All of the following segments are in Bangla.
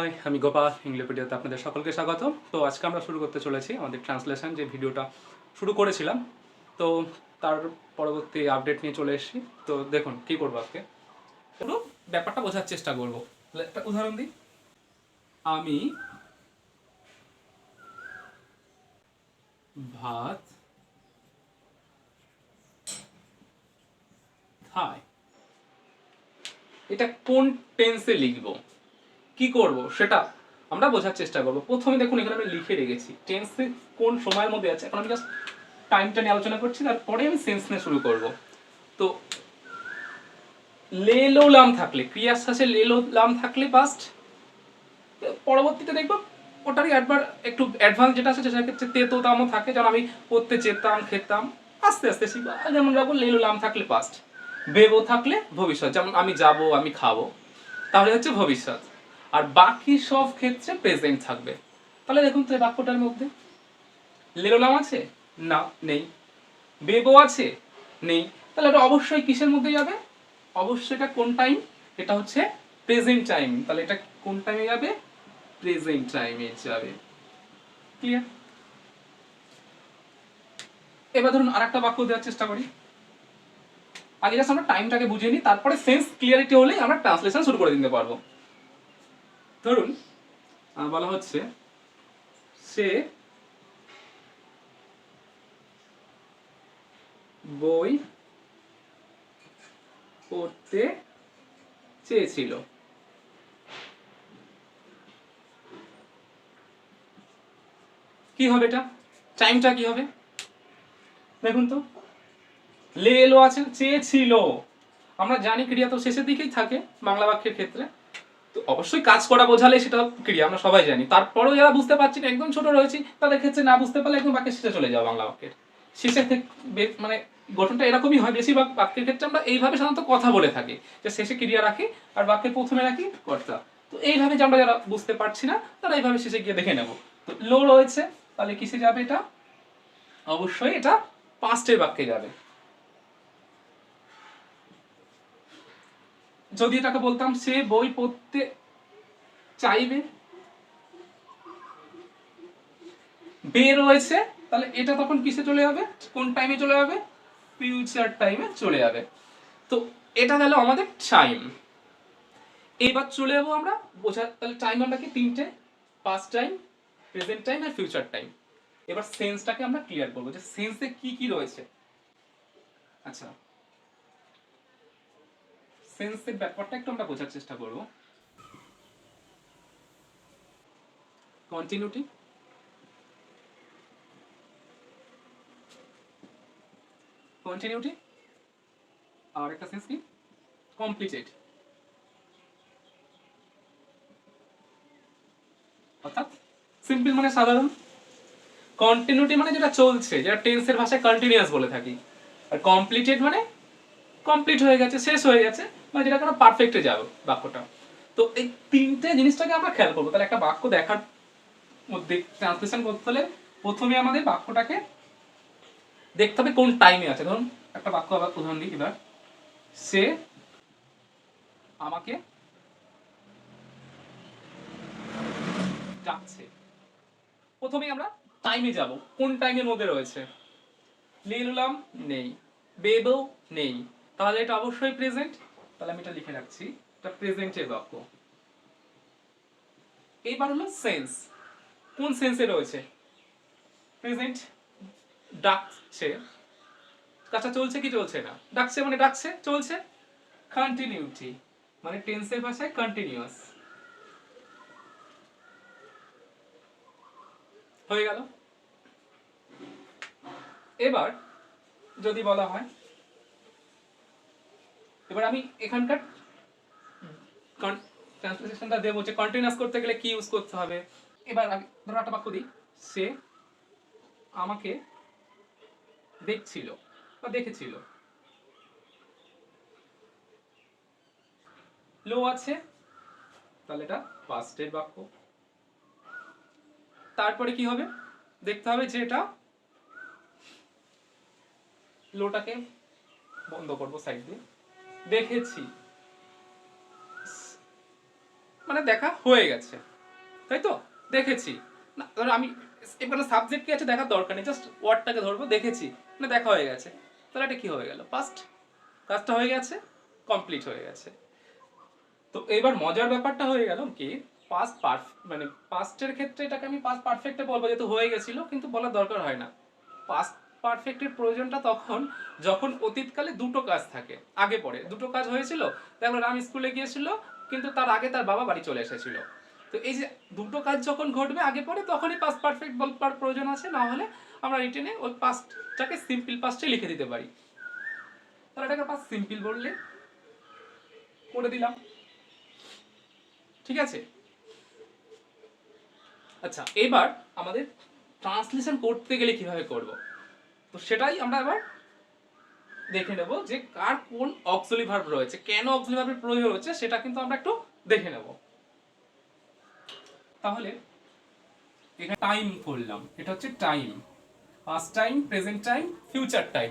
হাই আমি গোপাল ইংলিপিডিয়াতে আপনাদের সকলকে স্বাগত তো আজকে আমরা শুরু করতে চলেছি আমাদের ট্রান্সলেশন যে ভিডিওটা শুরু করেছিলাম। তো তার পরবর্তী আপডেট নিয়ে চলে এসেছি। তো দেখুন, কি করব আজকে? পুরো ব্যাপারটা বোঝার চেষ্টা করব। একটা উদাহরণ দিই। আমি ভাত খাই। এটা কোন টেন্সে লিখব? কি করব সেটা আমরা বোঝার চেষ্টা করব। প্রথমে দেখুন এখানে আমি লিখে রেখেছি টেন্সে কোন সময়ের মধ্যে আছে। এখন আমি জাস্ট টাইমটা নিয়ে আলোচনা করছি, তারপরে আমি সেন্স নিয়ে শুরু করব। তো লেলো লাম থাকলে ক্রিয়ার শেষে লেলো লাম থাকলে পাস্ট পরবর্তীতে দেখব ওটারই একবার একটু অ্যাডভান্স যেটা আছে সেটা ক্ষেত্রে তেতো দামও থাকে। যেমন আমি পড়তে চেতাম, খেতাম, আস্তে আস্তে শিখব। যেমন রাখব লেলো লাম থাকলে পাস্ট বেবো থাকলে ভবিষ্যৎ। যেমন আমি যাব, আমি খাব, তাহলে হচ্ছে ভবিষ্যৎ। আর বাকি সব ক্ষেত্রে প্রেজেন্ট থাকবে। তাহলে দেখুন তো এই বাক্যটার মধ্যে। লেলোলাম আছে? না, নেই। বেবো আছে? নেই। তাহলে এটা অবশ্যই কিসের মধ্যে যাবে? অবশ্যই এটা কোন টাইম এটা হচ্ছে প্রেজেন্ট টাইম তাহলে এটা কোন টাইমে যাবে? প্রেজেন্ট টাইমে যাবে। ক্লিয়ার এবার ধরুন আরেকটা বাক্য দেওয়ার চেষ্টা করি। আগে জাস্ট আমরা টাইমটাকে বুঝে নিই, তারপরে সেন্স ক্লিয়ারিটি হলেই আমরা ট্রান্সলেশন শুরু করে দিতে পারব। ধরুন বলা হচ্ছে সে বই পড়তে চেয়েছিল। কি হবে এটা? টাইমটা কি হবে? দেখুন তো। লে এলো আছে, চেয়েছিল। আমরা জানি ক্রিয়া তো শেষের দিকেই থাকে বাংলা বাক্যের ক্ষেত্রে। তো অবশ্যই কাজ করা বোঝালে সেটা ক্রিয়া, আমরা সবাই জানি। তারপরেও যারা বুঝতে পারছি না একদম ছোট রয়েছি, তাদের ক্ষেত্রে না বুঝতে পারলে একদম বাক্যের শেষে চলে যাও বাংলা বাক্যের। শেষের মানে গঠনটা এরকমই হয়, বেশিরভাগ বাক্যের ক্ষেত্রে আমরা এইভাবে সাধারণত কথা বলে থাকি, যে শেষে ক্রিয়া রাখি আর বাক্যের প্রথমে রাখি কর্তা। তো এইভাবে যে আমরা যারা বুঝতে পারছি না, তারা এইভাবে শেষে গিয়ে দেখে নেব। তো লো রয়েছে, তাহলে কিসে যাবে এটা? অবশ্যই এটা পাস্টের বাক্যে যাবে। যদি তাকে বলতাম, সে বই পড়তে চাইবে বে রয়েছে তাহলে এটা তখন কিসে চলে যাবে? কোন টাইমে চলে যাবে? ফিউচার টাইমে চলে যাবে। তো এটা গেল আমাদের টাইম এবার চলে যাব আমরা, বোঝা, তাহলে টাইম আমরা কি? তিনটে পাস্ট টাইম প্রেজেন্ট টাইম আর ফিউচার টাইম এবার সেন্সটাকে আমরা ক্লিয়ার করব যে সেন্সে কি কি রয়েছে। আচ্ছা। সেন্সের ব্যাপারটা একটু আমরা বোঝার চেষ্টা করব। কন্টিনিউটি কন্টিনিউটি আর একটা সেন্স কি? কমপ্লিটেড অর্থাৎ সিম্পল মানে সাধারণ। কন্টিনিউটি মানে যেটা চলছে, যেটা টেন্সের ভাষায় কন্টিনিউয়াস বলে থাকি। আর কমপ্লিটেড মানে কমপ্লিট হয়ে গেছে, শেষ হয়ে গেছে মানে যেটা কোনো পারফেক্টে যাবে বাক্যটা। তো এই তিনটে জিনিসটাকে আমরা খেয়াল করব। তাহলে একটা বাক্য দেখার মধ্যে ট্রান্সলেশন করতে হলে প্রথমে আমাদের বাক্যটাকে দেখতে হবে কোন টাইমে আছে। ধরুন, একটা বাক্য আবার উদাহরণ দিই এবার। সে আমাকে ডাকছে। প্রথমেই আমরা টাইমে যাব। কোন টাইমের মধ্যে রয়েছে? লিলুলাম নেই বেবো নেই তাহলে এটা অবশ্যই প্রেজেন্ট তাহলে আমি এটা লিখে রাখছি। এটা প্রেজেন্টের বাক্য। এইবার হলো সেন্স কোন সেন্সে রয়েছে? প্রেজেন্ট ডাকছে। কাজটা চলছে কি চলছে না? ডাকছে মানে ডাকছে, চলছে? কন্টিনিউটি মানে টেন্সের ভাষায় কন্টিনিউয়াস হয়ে গেল। এবার যদি বলা হয় এবার আমি এখানকার ট্রান্সলেশনটা দেবো যে কন্টিনিউয়াস করতে গেলে কি ইউজ করতে হবে? এবার আমি ধরো একটা বাক্য দিই। সে আমাকে দেখছিল বা দেখেছিল। লো আছে, তাহলে এটা পাস্টের বাক্য। তারপরে কি হবে? দেখতে হবে যে এটা লোটাকে বন্ধ করব সাইড দিয়ে। দেখেছি। মানে দেখা হয়ে গেছে। তাই তো? দেখেছি। না ধরো আমি এখানে সাবজেক্ট কি আছে দেখার দরকার নেই জাস্ট ওয়ার্ডটাকে ধরবো, দেখেছি। মানে দেখা হয়ে গেছে। তাহলে এটা কি হয়ে গেল? পাস্ট কাজটা হয়ে গেছে কমপ্লিট হয়ে গেছে। তো এবার মজার ব্যাপারটা হয়ে গেল কি পাস্ট পারফ মানে পাস্টের ক্ষেত্রে এটাকে আমি পাস্ট পারফেক্টে বলব, যেহেতু হয়ে গেছিল, কিন্তু বলার দরকার হয় না। পাস্ট পারফেক্টের প্রয়োজনটা তখন যখন অতীতকালে দুটো কাজ থাকে। আগে পরে দুটো কাজ হয়েছিল, তারপর রাম স্কুলে গিয়েছিল, কিন্তু তার আগে তার বাবা বাড়ি চলে এসেছিল। তো এই যে দুটো কাজ যখন ঘটবে আগে পরে, তখনই পাস্ট পারফেক্ট বলবার প্রয়োজন আছে, না হলে আমরা রিটেনে ওই পাস্টটাকে সিম্পল পাস্টে লিখে দিতে পারি। তাহলে এটাকে পাস্ট সিম্পল বললে করে দিলাম। ঠিক আছে? আচ্ছা এবার আমাদের ট্রান্সলেশন করতে গেলে কীভাবে করব? তো সেটাই আমরা এবার দেখে নেব যে কার কোন অক্সিলি ভার্ব রয়েছে, কেন অক্সিলি প্রয়োজন হচ্ছে সেটা কিন্তু আমরা একটু দেখে নেব। তাহলে এখানে টাইম করলাম, এটা হচ্ছে time past time present time future time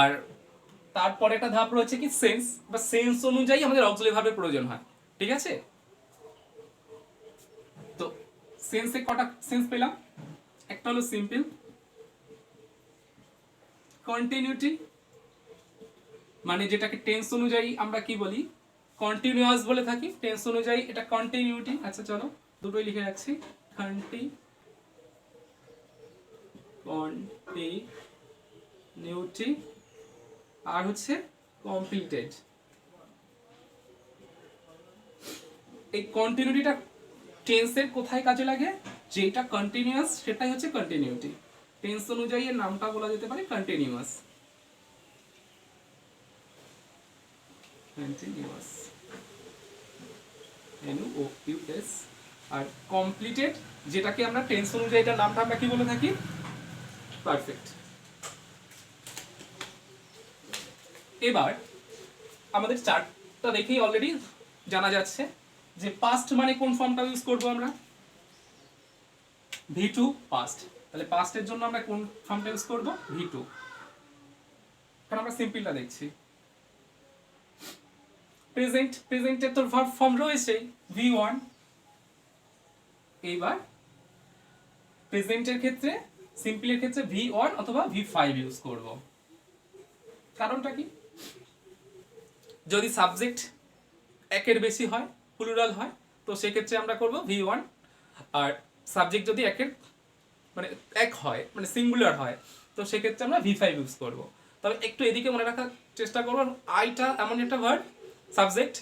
আর তারপরে একটা ধাপ রয়েছে কি সেন্স বা সেন্স অনুযায়ী আমাদের অক্সিলি প্রয়োজন হয়, ঠিক আছে? তো সেন্সে কটা সেন্স পেলাম? একটা হলো সিম্পল কন্টিনিউটি মানে যেটাকে টেন্স অনুযায়ী আমরা কি বলি? কন্টিনিউয়াস বলে থাকি। টেন্স অনুযায়ী এটা কন্টিনিউটি আচ্ছা চলো, দুটোই লিখে রাখছি। কন্টি কন্টিনিউটি আর হচ্ছে কমপ্লিটেড এই কন্টিনিউটিটা টেন্সের কোথায় কাজে লাগে? যেটা কন্টিনিউয়াস সেটাই হচ্ছে কন্টিনিউটি টেন্স অনুযায়ী এর নামটা বলা যেতে পারে continuous continuous N O U S আর কমপ্লিটেড যেটাকে আমরা টেন্স অনুযায়ী এটার নামটা আমরা কি বলে থাকি? পারফেক্ট এবার, আমাদের চারটা দেখেই অলরেডি জানা যাচ্ছে যে পাস্ট মানে কোন ফর্মটা ইউজ করব আমরা? ভি টু পাস্ট তাহলে পাস্টের জন্য আমরা কোন ফর্মটা ইউজ করব? ভি টু কারণ আমরা সিম্পলটা দেখছি। প্রেজেন্ট প্রেজেন্টের তো ভার্ব ফর্ম রয়েছেই। ভি ওয়ান এইবার প্রেজেন্টের ক্ষেত্রে সিম্পলের ক্ষেত্রে ভি ওয়ান অথবা ভি ফাইভ ইউজ করব। কারণটা কি? যদি সাবজেক্ট একের বেশি হয় প্লুরাল হয়, তো সেক্ষেত্রে আমরা করব ভি ওয়ান আর সাবজেক্ট যদি একের মানে এক হয় মানে সিঙ্গুলার হয়। তো সেক্ষেত্রে আমরা ভি ফাইভ ইউজ করব। তবে একটু এদিকে মনে রাখার চেষ্টা করব আইটা এমন একটা ওয়ার্ড সাবজেক্ট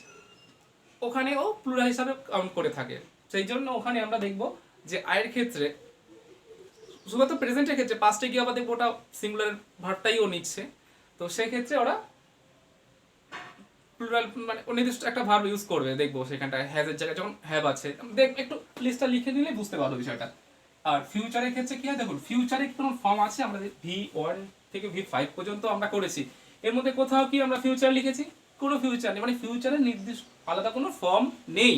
ওখানে ও প্লুরাল হিসাবে কাউন্ট করে থাকে। সেই জন্য ওখানে আমরা দেখব যে আয়ের ক্ষেত্রে, শুধুমাত্র প্রেজেন্টের ক্ষেত্রে পাঁচটা গিয়ে আবার দেখব ওটা সিঙ্গুলার ভার্বটাই ও নিচ্ছে। তো সেক্ষেত্রে ওরা প্লুরাল মানে নির্দিষ্ট একটা ভার্ব ইউজ করবে। দেখব সেখানটায় হ্যাজের জায়গায় যখন হ্যাভ আছে। দেখ, একটু লিস্টটা লিখে নিলে বুঝতে পারব বিষয়টা। আর ফিউচারের ক্ষেত্রে কি হয়? দেখুন ফিউচারে কোনো ফর্ম আছে? আমরা ভি ওয়ান থেকে ভি ফাইভ পর্যন্ত আমরা করেছি। এর মধ্যে কোথাও কি আমরা ফিউচার লিখেছি? কোনো ফিউচার নেই। মানে ফিউচারের নির্দিষ্ট আলাদা কোনো ফর্ম নেই।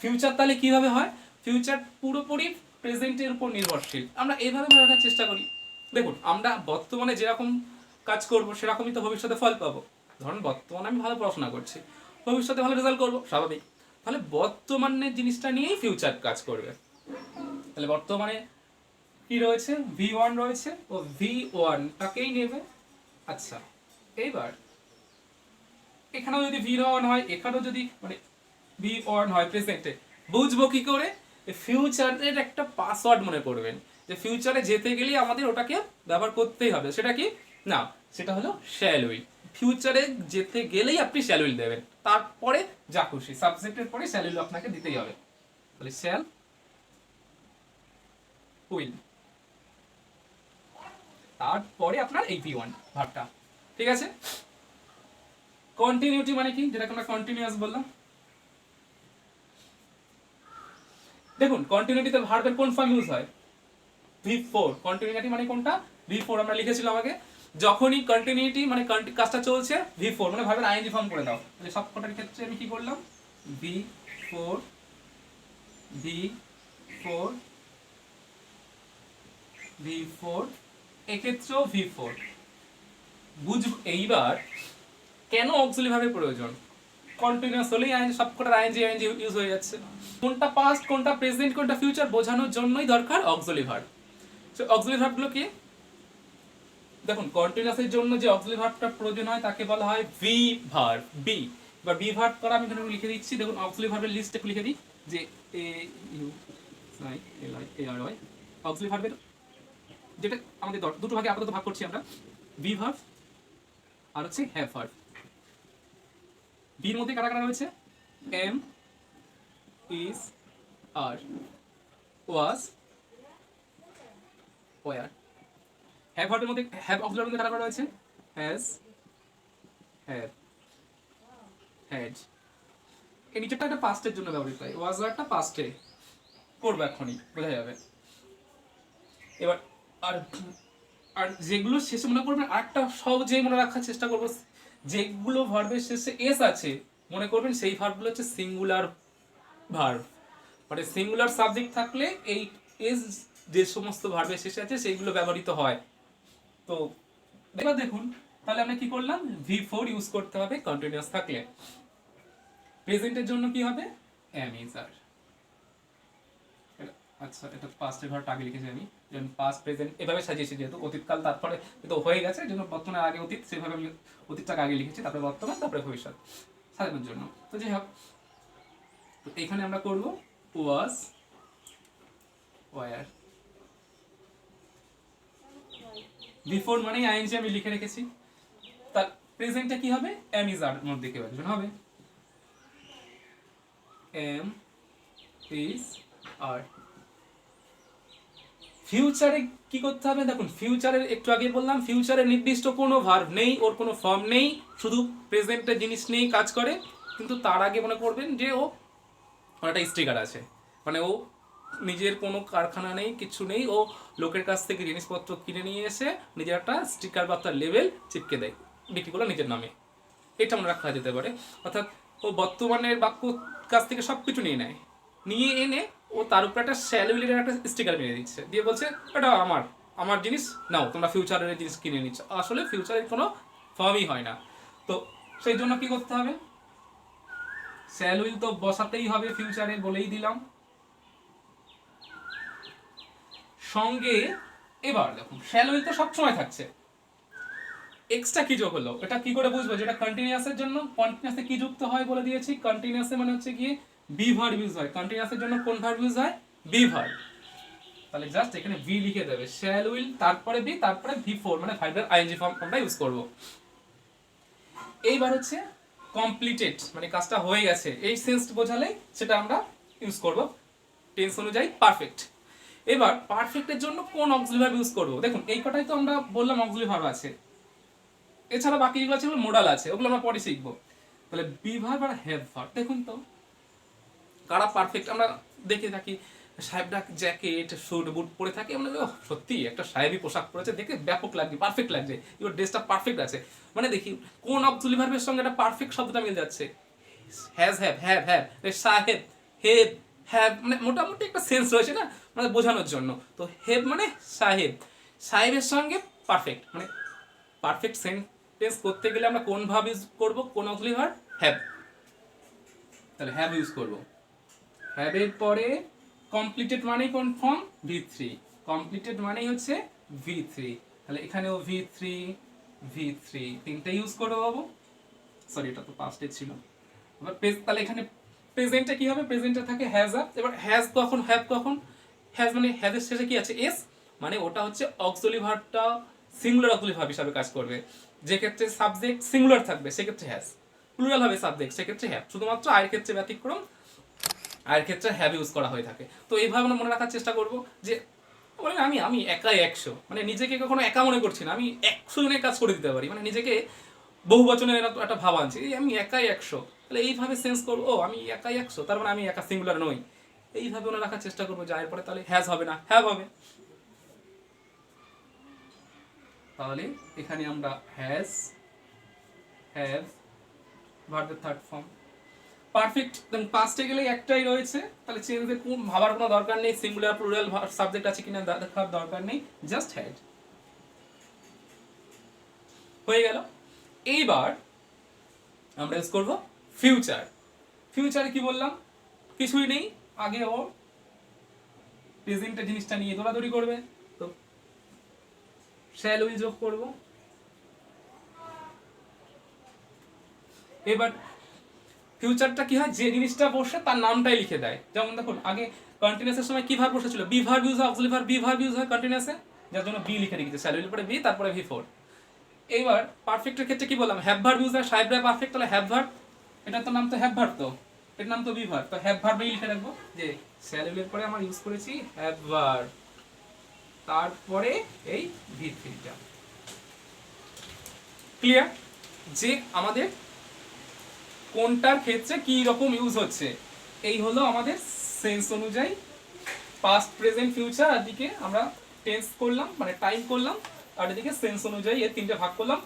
ফিউচার তাহলে কীভাবে হয়? ফিউচার পুরোপুরি প্রেজেন্টের উপর নির্ভরশীল। আমরা এইভাবে মনে রাখার চেষ্টা করি। দেখুন, আমরা বর্তমানে যেরকম কাজ করব, সেরকমই তো ভবিষ্যতে ফল পাবো। ধরুন, বর্তমানে আমি ভালো পড়াশোনা করছি। ভবিষ্যতে ভালো রেজাল্ট করব, স্বাভাবিক। তাহলে বর্তমানের জিনিসটা নিয়েই ফিউচার কাজ করবে। তাহলে বর্তমানে কি রয়েছে? ভি ওয়ান রয়েছে ও ভি ওয়ানটাকেই নেবে? আচ্ছা এইবার এখানেও যদি ভি ওয়ান হয়, এখানেও যদি মানে ভি ওয়ান হয় প্রেজেন্টে বুঝব কি করে? ফিউচারের একটা পাসওয়ার্ড মনে করবেন যে ফিউচারে যেতে গেলে আমাদের ওটাকে ব্যবহার করতেই হবে। সেটা কি? না, সেটা হলো শ্যাল উইল ফিউচারে যেতে গেলেই আপনি শ্যাল উইল দেবেন। তারপরে যা খুশি। সাবজেক্টের পরে শ্যাল উইল আপনাকে দিতেই হবে। তাহলে শ্যাল তারপরে আপনার এই ভি ওয়ান ভাবটা ঠিক আছে? কন্টিনিউটি মানে কি? যেটাকে আমরা কন্টিনিউয়াস বললাম। দেখুন কন্টিনিউটিতে ভার্বের কোন ফর্ম ইউজ হয়? ভি ফোর কন্টিনিউটি মানে কোনটা? ভি ফোর আমরা লিখেছিলাম আগে। যখনই কন্টিনিউটি মানে কাজটা চলছে ভি ফোর মানে ভার্বের আইএনজি ফর্ম করে দাও। তাহলে সব কটার ক্ষেত্রে আমি কি করলাম? V four V four V four, এক্ষেত্রেও ভি ফোর। বুঝ এইবার কেন অক্সিলি ভাবে প্রয়োজন? কন্টিনিউয়াস হলেই আইএনজি সবকটার আইএনজি আইএনজি ইউজ হয়ে যাচ্ছে। কোনটা পাস্ট কোনটা প্রেজেন্ট কোনটা ফিউচার বোঝানোর জন্যই দরকার অক্সিলারি ভার্ব সো অক্সিলারি ভার্বগুলো কি? দেখুন কন্টিনিউয়াসের জন্য যে অক্সিলারি ভার্বটা প্রয়োজন হয়, তাকে বলা হয় ভি ভার্ব বি এবার বি ভার্ব করা আমি এখানে লিখে দিচ্ছি। দেখুন অক্সিলারি ভার্বের লিস্ট একটু লিখে দিই। যে A U I L I A R Y auxiliary ভার্বের যেটা আমাদের দর- দুটো ভাগে আপাতত ভাগ করছি আমরা। বি ভার্ব আর হচ্ছে হ্যাভ ভার্ব বির মধ্যে কারা কারা রয়েছে? Am is are was were have ভার্বের মধ্যে হ্যাভ অক্সিলারির মধ্যে কারা কারা রয়েছে? হ্যাজ হ্যাভ হ্যাড এই নিচেরটা একটা পাস্টের জন্য ব্যবহৃত হয়। ওয়াজ একটা পাস্টে করব এখনই বোঝা যাবে। এবার আর আর যেগুলো শেষে মনে করবেন, আরেকটা সহজেই মনে রাখার চেষ্টা করব, যেগুলো ভার্বের শেষে এস আছে, মনে করবেন সেই ভার্বগুলো হচ্ছে সিঙ্গুলার ভার্ব মানে সিঙ্গুলার সাবজেক্ট থাকলে এই এস যে সমস্ত ভার্বের শেষে আছে, সেইগুলো ব্যবহৃত হয়। তো, এবার দেখুন, তাহলে আমরা কি করলাম? ভি ফোর ইউজ করতে হবে কন্টিনিউয়াস থাকলে। প্রেজেন্টের জন্য কি হবে? এম ইজ আর আচ্ছা এটা পাস্টের ঘরটা আগে লিখেছি আমি, যেমন পাস্ট প্রেজেন্ট এভাবে সাজিয়েছি যেহেতু, অতীতকাল তারপরে তো হয়ে গেছে এই বর্তমানে আগে অতীত, সেভাবে আমি অতীতটাকে আগে লিখেছি, তারপরে বর্তমান, তারপরে ভবিষ্যৎ, সাজানোর জন্য। তো যাই হোক, তো এখানে আমরা করব ওয়াজ ওয়ার বিফোর মানেই আইএনজি আমি লিখে রেখেছি। তার প্রেজেন্টটা কি হবে? এম ইজ আর মধ্যে কেউ একজন হবে। এম ইজ আর ফিউচারে কি করতে হবে? দেখুন ফিউচারের একটু আগে বললাম ফিউচারে নির্দিষ্ট কোনো ভার্ব নেই, ওর কোনো ফর্ম নেই, শুধু প্রেজেন্টের জিনিস নেই কাজ করে, কিন্তু তার আগে মনে করবেন যে ও একটা স্টিকার আছে। মানে ও নিজের কোনো কারখানা নেই, কিছু নেই, ও লোকের কাছ থেকে জিনিসপত্র কিনে নিয়ে এসে নিজের একটা স্টিকার বা তার লেভেল চিপকে দেয়, বিক্রি করল নিজের নামে। এটা মনে রাখা যেতে পারে। অর্থাৎ ও বর্তমানের বাক্য কাছ থেকে সব কিছু নিয়ে নেয়। নিয়ে এনে ও তার উপরে একটা স্যালুইলের একটা স্টিকার মেরে দিচ্ছে। দিয়ে বলছে, এটা আমার আমার জিনিস, নাও, তোমরা ফিউচারের জিনিস কিনে নিচ্ছ। আসলে ফিউচারের কোনো ফর্মই হয় না। তো সেই জন্য কি করতে হবে? স্যালুইল তো বসাতেই হবে ফিউচারে বলেই দিলাম। সঙ্গে এবার দেখুন শ্যালুইল তো সবসময় থাকছে। এক্সট্রা কি যোগ হলো? এটা কি করে বুঝব? যেটা কন্টিনিউয়াসের জন্য কন্টিনিউয়াসে কি যুক্ত হয় বলে দিয়েছি। কন্টিনিউয়াসে মানে হচ্ছে কি বি ভার্ব ইউজ হয়। কন্টিনিউয়াসের জন্য কোন ভার্ব ইউজ হয়? বি ভার্ব তাহলে জাস্ট এখানে ভি লিখে দেবে। শ্যাল উইল তারপরে বি তারপরে ভি ফোর মানে ভার্বের আইএনজি ফর্ম আমরা ইউজ করব। এইবার হচ্ছে কমপ্লিটেড মানে কাজটা হয়ে গেছে। এই সেন্স বোঝালেই সেটা আমরা ইউজ করব। টেন্স অনুযায়ী পারফেক্ট এবার পারফেক্টের জন্য কোন অক্সিলারি ভার্ব ইউজ করব? দেখুন, এই কটাই তো আমরা বললাম অক্সিলারি ভার্ব আছে। এছাড়া বাকি যেগুলো আছে মোডাল আছে, ওগুলো আমরা পরে শিখব। তাহলে বি ভার্ব আর হ্যাভ ভার্ব দেখুন তো। কারা পারফেক্ট আমরা দেখে থাকি, সাহেবরা জ্যাকেট স্যুট বুট পরে থাকি, আমরা সত্যি, একটা সাহেবই পোশাক পরেছে, দেখে ব্যাপক লাগছে পারফেক্ট লাগছে, এবার ড্রেসটা পারফেক্ট আছে। মানে দেখি, কোন অক্সিলারি ভার্বের সঙ্গে একটা পারফেক্ট শব্দটা মিল যাচ্ছে। হ্যাজ হ্যাভ হ্যাভ হ্যাভ সাহেব হেব হ্যাভ মানে মোটামুটি একটা সেন্স রয়েছে না মানে বোঝানোর জন্য। তো হেব মানে সাহেব, সাহেবের সঙ্গে পারফেক্ট মানে পারফেক্ট সেন্টেন্স করতে গেলে আমরা কোন ভাব ইউজ করব? কোন অক্সিলারি ভার্ব? হ্যাভ তাহলে হ্যাভ ইউজ করব। হ্যাভের পরে কমপ্লিটেড মানেই কোন ফর্ম ভি থ্রি কমপ্লিটেড মানেই হচ্ছে ভি থ্রি তাহলে এখানেও ভি থ্রি ভি থ্রি তিনটে ইউজ করে পাবো। সরি এটা তো পাস্টে ছিল। এবার প্রেজ তাহলে এখানে প্রেজেন্টটা কি হবে? প্রেজেন্টটা থাকে হ্যাজ আপ এবার হ্যাজ কখন? হ্যাভ কখন? হ্যাজ মানে হ্যাজের শেষে কি আছে? এস মানে ওটা হচ্ছে অক্সলি ভার্বটা সিঙ্গুলার অক্সলি ভার্ব হিসাবে কাজ করবে। যে ক্ষেত্রে সাবজেক্ট সিঙ্গুলার থাকবে, সেক্ষেত্রে হ্যাজ প্লুরাল হবে সাবজেক্ট সেক্ষেত্রে হ্যাভ শুধুমাত্র আয়ের ক্ষেত্রে ব্যতিক্রম আয়ের ক্ষেত্রে হ্যাভ ইউজ করা হয়ে থাকে। তো এইভাবে আমরা মনে রাখার চেষ্টা করব যে, বলেন আমি আমি একাই একশো। মানে নিজেকে কখনো একা মনে করছি না। আমি একশো জনের কাজ করে দিতে পারি। মানে নিজেকে বহু বচনের একটা ভাব আনছি এই আমি একাই একশো। তাহলে এইভাবে সেন্স করব, ও, আমি একাই একশো। তার মানে আমি একা সিঙ্গুলার নই। এইভাবে মনে রাখার চেষ্টা করব যার পরে তাহলে হ্যাজ হবে না। হ্যাভ হবে। তাহলে এখানে আমরা হ্যাজ হ্যাভ ভার্বের থার্ড ফর্ম পারফেক্ট পাঁচটে গেলে একটাই রয়েছে। তাহলে চেঞ্জের কোন ভাবার কোনো দরকার নেই সিঙ্গুলার প্লুরাল সাবজেক্ট আছে কিনা দেখার দরকার নেই জাস্ট হ্যাড হয়ে গেল। এইবার আমরা ইউজ করব ফিউচার ফিউচারে কি বললাম? কিছুই নেই, আগে ও প্রেজেন্টের জিনিসটা নিয়ে দৌড়াদৌড়ি করবে। তো শ্যাল উইল যোগ করব? এবার ফিউচারটা কি হয়? যে জিনিসটা বসে তার নামটাই লিখে দেয়। যেমন দেখুন, আগে কন্টিনিউসের সময় কি ভার বসেছিল? বি ভার ইউজ হয় অক্সিলি ভার বি ভার ইউজ হয় কন্টিনিউসে যার জন্য বি লিখে রেখেছে। স্যালারির পরে বি তারপরে ভি ফোর এইবার পারফেক্টের ক্ষেত্রে কি বললাম? হ্যাভ ভার ইউজ হয়, সাহেবরা পারফেক্ট তাহলে হ্যাভ ভার এটার তো নাম তো হ্যাভ ভার তো। এর নাম তো বি ভার তো হ্যাভ ভার লিখে রাখব যে স্যালারির পরে আমার ইউজ করেছি হ্যাভ ভার তারপরে এই ভি থ্রিটা ক্লিয়ার যে আমাদের কোনটার ক্ষেত্রে কি রকম ইউজ হচ্ছে? এই হলো আমাদের সেন্স অনুযায়ী পাস্ট প্রেজেন্ট ফিউচার আর দিকে আমরা টেন্স করলাম মানে টাইম করলাম, আর এদিকে সেন্স অনুযায়ী এর তিনটে ভাগ করলাম।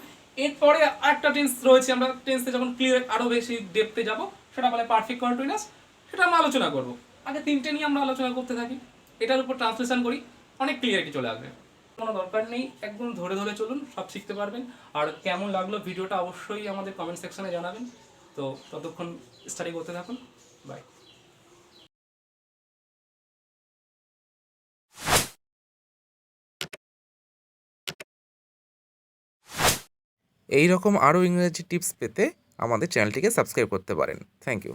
এরপরে আরেকটা টেন্স রয়েছে, আমরা টেন্সে যখন ক্লিয়ার আরও বেশি ডেপতে যাব, সেটা বলে পারফেক্ট কন্টিনিউয়াস সেটা আমরা আলোচনা করব। আগে তিনটে নিয়ে আমরা আলোচনা করতে থাকি। এটার উপর ট্রান্সলেশন করি, অনেক ক্লিয়ারিটি চলে আসবে। কোনো দরকার নেই, একদম ধরে ধরে চলুন, সব শিখতে পারবেন। আর কেমন লাগল ভিডিওটা অবশ্যই আমাদের কমেন্ট সেকশনে জানাবেন। তো ততক্ষণ স্টাডি করতে থাকুন। বাই এই রকম আরও ইংরেজি টিপস পেতে আমাদের চ্যানেলটিকে সাবস্ক্রাইব করতে পারেন। Thank you